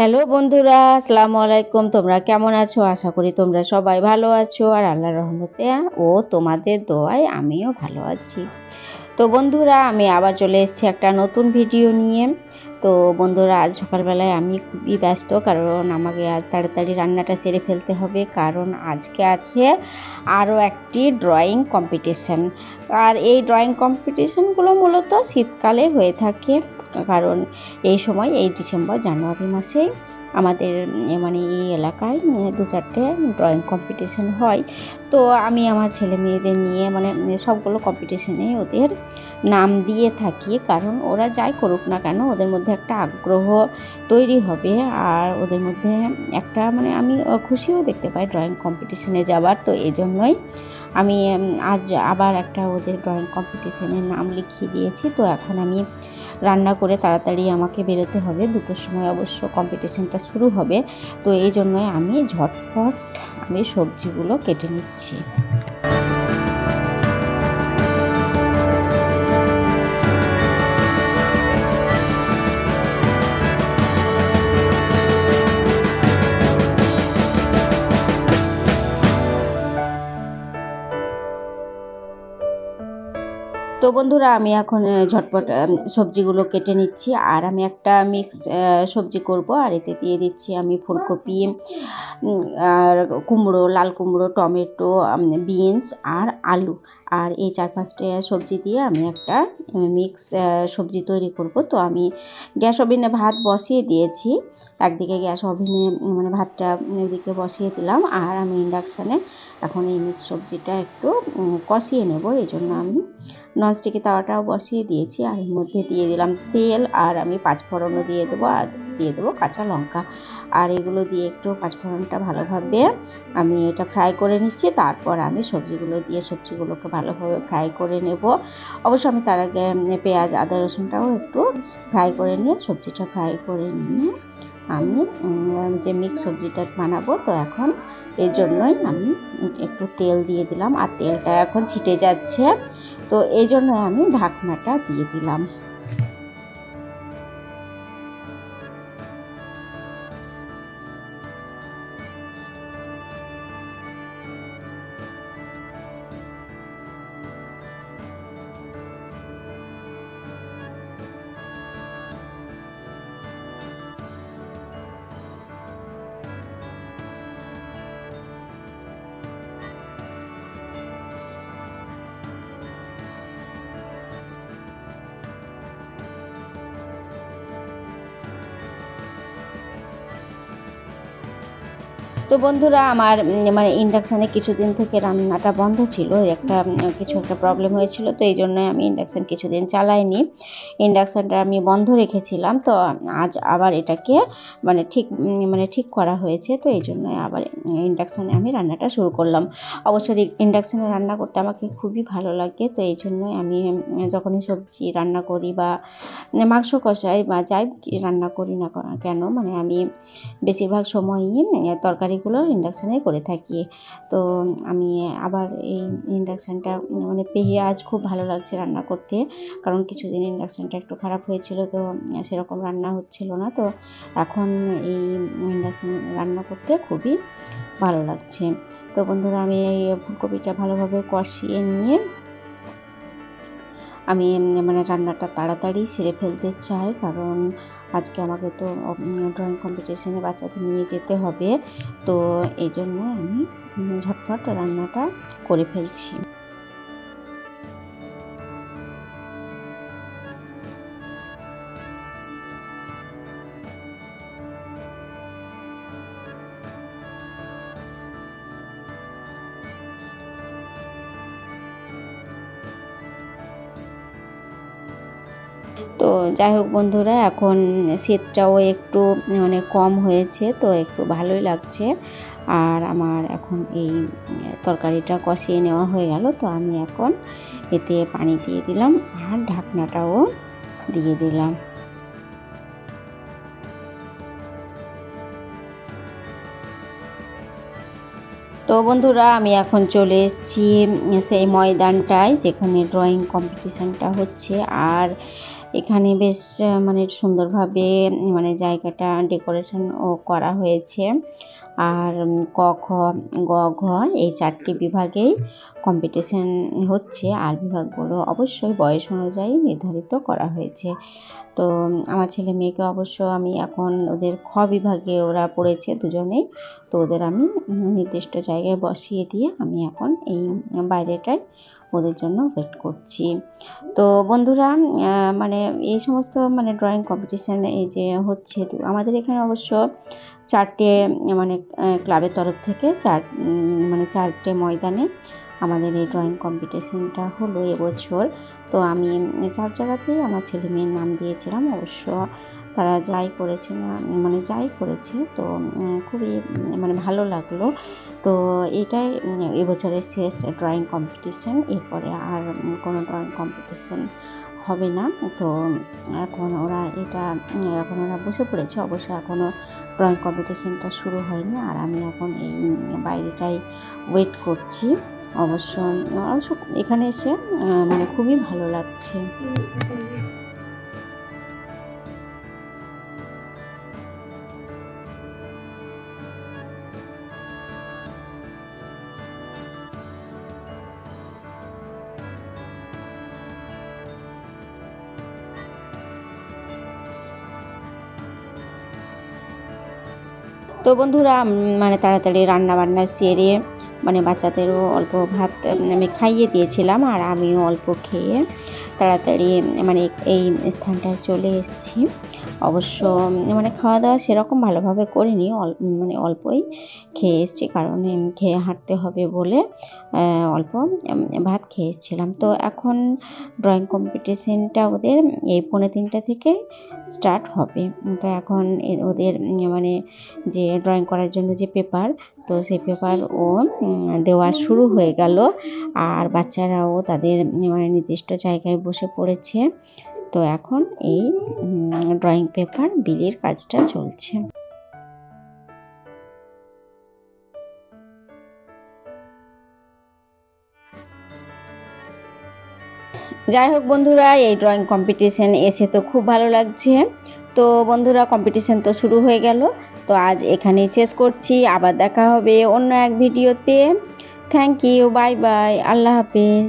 Hello বন্ধুরা, আসসালামু আলাইকুম। তোমরা কেমন আছো? আশা করি তোমরা সবাই ভালো আছো আর আল্লাহর রহমতে ও তোমাদের দোয়ায় আমিও ভালো আছি। তো বন্ধুরা, আমি আবার চলে এসেছি একটা নতুন ভিডিও নিয়ে। তো বন্ধুরা, আজ সকালবেলায় আমি খুবই ব্যস্ত, কারণ আমাকে আজ তাড়াতাড়ি রান্নাটা সেরে ফেলতে হবে। কারণ আজকে আছে আরও একটি ড্রয়িং কম্পিটিশান আর এই ড্রয়িং কম্পিটিশানগুলো মূলত শীতকালে হয়ে থাকে। কারণ এই সময় এই ডিসেম্বর, জানুয়ারি মাসেই আমাদের মানে এই এলাকায় দু চারটে ড্রয়িং কম্পিটিশন হয়। তো আমি আমার ছেলে মেয়েদের নিয়ে মানে সবগুলো কম্পিটিশনে ওদের নাম দিয়ে থাকি। কারণ ওরা যাই করুক না কেন, ওদের মধ্যে একটা আগ্রহ তৈরি হবে। আর ওদের মধ্যে একটা মানে আমি খুশিও দেখতে পাই ড্রয়িং কম্পিটিশনে যাবার তো এই জন্যই আমি, আজ আবার একটা ওদের ড্রয়িং কম্পিটিশনের নাম লিখিয়ে দিয়েছি। তো এখন আমি রান্না করে তাড়াতাড়ি আমাকে বেরোতে হবে। দুটোর সময় অবশ্য কম্পিটিশানটা শুরু হবে। তো এই জন্যই আমি ঝটফট আমি সবজিগুলো কেটে নিচ্ছি। তো বন্ধুরা, আমি এখন ঝটপট সবজিগুলো কেটে নিচ্ছি। আর আমি একটা মিক্স সবজি করব। আর এতে দিয়ে দিচ্ছি আমি ফুলকপি আর কুমড়ো, লাল কুমড়ো, টমেটো বিনস আর আলু। আর এই চার পাঁচটা সবজি দিয়ে আমি একটা মিক্স সবজি তৈরি করব। তো আমি গ্যাস ওভেনে ভাত বসিয়ে দিয়েছি। একদিকে গ্যাস ওভেনে মানে ভাতটা এদিকে বসিয়ে দিলাম। আর আমি ইন্ডাকশানে এখন এই মিক্স সবজিটা একটু কষিয়ে নেব। এই জন্য আমি ননস্টিকি তাওয়াটাও বসিয়ে দিয়েছি। আর এর মধ্যে দিয়ে দিলাম তেল। আর আমি পাঁচফোড়নও দিয়ে দেবো। আর দিয়ে দেবো কাঁচা লঙ্কা। আর এগুলো দিয়ে একটু পাঁচফোড়নটা ভালোভাবে আমি এটা ফ্রাই করে নিচ্ছি। তারপর আমি সবজিগুলো দিয়ে সবজিগুলোকে ভালোভাবে ফ্রাই করে নেব। অবশ্য আমি তার আগে পেঁয়াজ, আদা, রসুনটাও একটু ফ্রাই করে নিয়ে সবজিটা ফ্রাই করে নিয়ে আমি যে মিক্স সবজিটা বানাবো, তো এখন এর জন্যই আমি একটু তেল দিয়ে দিলাম। আর তেলটা এখন ছিটে যাচ্ছে। তো এই জন্য আমি ঢাকনাটা দিয়ে দিলাম। তো বন্ধুরা, আমার মানে ইন্ডাকশানে কিছুদিন থেকে রান্নাটা বন্ধ ছিল। একটা কিছু একটা প্রবলেম হয়েছিল, তো এই জন্য আমি ইন্ডাকশান কিছুদিন চালাইনি। ইন্ডাকশানটা আমি বন্ধ রেখেছিলাম, তো আজ আবার এটাকে মানে ঠিক মানে ঠিক করা হয়েছে, তো এই জন্য আবার ইন্ডাকশানে আমি রান্নাটা শুরু করলাম। অবশ্যই ইন্ডাকশানে রান্না করতে আমাকে খুবই ভালো লাগে, তো এই জন্যই আমি যখনই সবজি রান্না করি বা মাংস কষাই বা যাই রান্না করি না কেন মানে আমি বেশিরভাগ সময়ই তরকারি তরকারিগুলো ইন্ডাকশানে করে থাকি। তো আমি আবার এই ইন্ডাকশানটা মানে পেঁয়াজ খুব ভালো লাগছে রান্না করতে। কারণ কিছুদিন ইন্ডাকশানটা একটু খারাপ হয়েছিল, তো সেরকম রান্না হচ্ছিল না। তো এখন এই ইন্ডাকশান রান্না করতে খুবই ভালো লাগছে। তো বন্ধুরা, আমি এই ফুলকপিটা ভালোভাবে কষিয়ে নিয়ে আমি মানে রান্নাটা তাড়াতাড়ি সেরে ফেলতে চাই। কারণ আজকে আমাকে তো ড্রয়িং কম্পিটিশনে বাচ্চাদের নিয়ে যেতে হবে। তো এই জন্য আমি ঝটপট রান্নাটা করে ফেলছি। তো যাই হোক বন্ধুরা, এখন শীতটাও একটু মানে কম হয়েছে, তো একটু ভালোই লাগছে। আর আমার এখন এই তরকারিটা কষিয়ে নেওয়া হয়ে গেল, তো আমি এখন এতে পানি দিয়ে দিলাম আর ঢাকনাটাও দিয়ে দিলাম। তো বন্ধুরা, আমি এখন চলে এসেছি সেই ময়দানটায়, যেখানে ড্রয়িং কম্পিটিশানটা হচ্ছে। আর এখানে বেশ মানে সুন্দরভাবে মানে জায়গাটা ডেকোরেশন ও করা হয়েছে। আর ক, খ, গ, ঘ এই চারটি বিভাগেই কম্পিটিশান হচ্ছে। আর বিভাগগুলো অবশ্যই বয়স অনুযায়ী নির্ধারিত করা হয়েছে। তো আমার ছেলে মেয়েকে অবশ্য আমি এখন ওদের খ বিভাগে ওরা পড়েছে দুজনেই। তো ওদের আমি নির্দিষ্ট জায়গায় বসিয়ে দিয়ে আমি এখন এই বাইরেটায় ওদের জন্য ওয়েট করছি। তো বন্ধুরা মানে এই সমস্ত মানে ড্রয়িং কম্পিটিশান এই যে হচ্ছে আমাদের এখানে অবশ্য চারটে মানে ক্লাবের তরফ থেকে চার মানে চারটে ময়দানে আমাদের এই ড্রয়িং কম্পিটিশনটা হলো এবছর। তো আমি চার জায়গাতেই আমার ছেলে মেয়ের নাম দিয়েছিলাম অবশ্য। তারা যাই করেছে না মানে যাই করেছে, তো খুবই মানে ভালো লাগল। তো এটাই এবছরের শেষ ড্রয়িং কম্পিটিশন এরপরে আর কোনো ড্রয়িং কম্পিটিশন হবে না। তো, এখন ওরা এটা এখন ওরা বসে পড়েছে। অবশ্য এখনও ড্রয়িং কম্পিটিশনটা শুরু হয়নি। আর আমি এখন এই বাইরেটাই ওয়েট করছি। অবশ্য অবশ্য এখানে এসে মানে খুবই ভালো লাগছে। তো বন্ধুরা মানে তাড়াতাড়ি রান্না বান্না সেরে মানে বাচ্চাদেরও অল্প ভাত আমি খাইয়ে দিয়েছিলাম আর আমিও অল্প খেয়ে তাড়াতাড়ি মানে এই স্থানটায় চলে এসেছি। অবশ্য মানে খাওয়া দাওয়া সেরকম ভালোভাবে করিনি মানে অল্পই। খেয়ে এসেছি, কারণ খেয়ে হাঁটতে হবে বলে অল্প ভাত খেয়ে এসেছিলাম। তো এখন ড্রয়িং কম্পিটিশনটা ওদের এই পৌনে তিনটা থেকে স্টার্ট হবে। তো এখন ওদের মানে যে ড্রয়িং করার জন্য যে পেপার তো সেই পেপার ও দেওয়া শুরু হয়ে গেল। আর বাচ্চারাও তাদের মানে নির্দিষ্ট জায়গায় বসে পড়েছে। তো এখন এই ড্রয়িং পেপার বিলির কাজটা চলছে। যাই হোক বন্ধুরা, এই ড্রয়িং কম্পিটিশন এসে তো খুব ভালো লাগছে। তো বন্ধুরা কম্পিটিশন তো শুরু হয়ে গেল। তো আজ এখানেই শেষ করছি। আবার দেখা হবে অন্য এক ভিডিওতে। থ্যাংক ইউ বাই বাই আল্লাহ হাফিজ।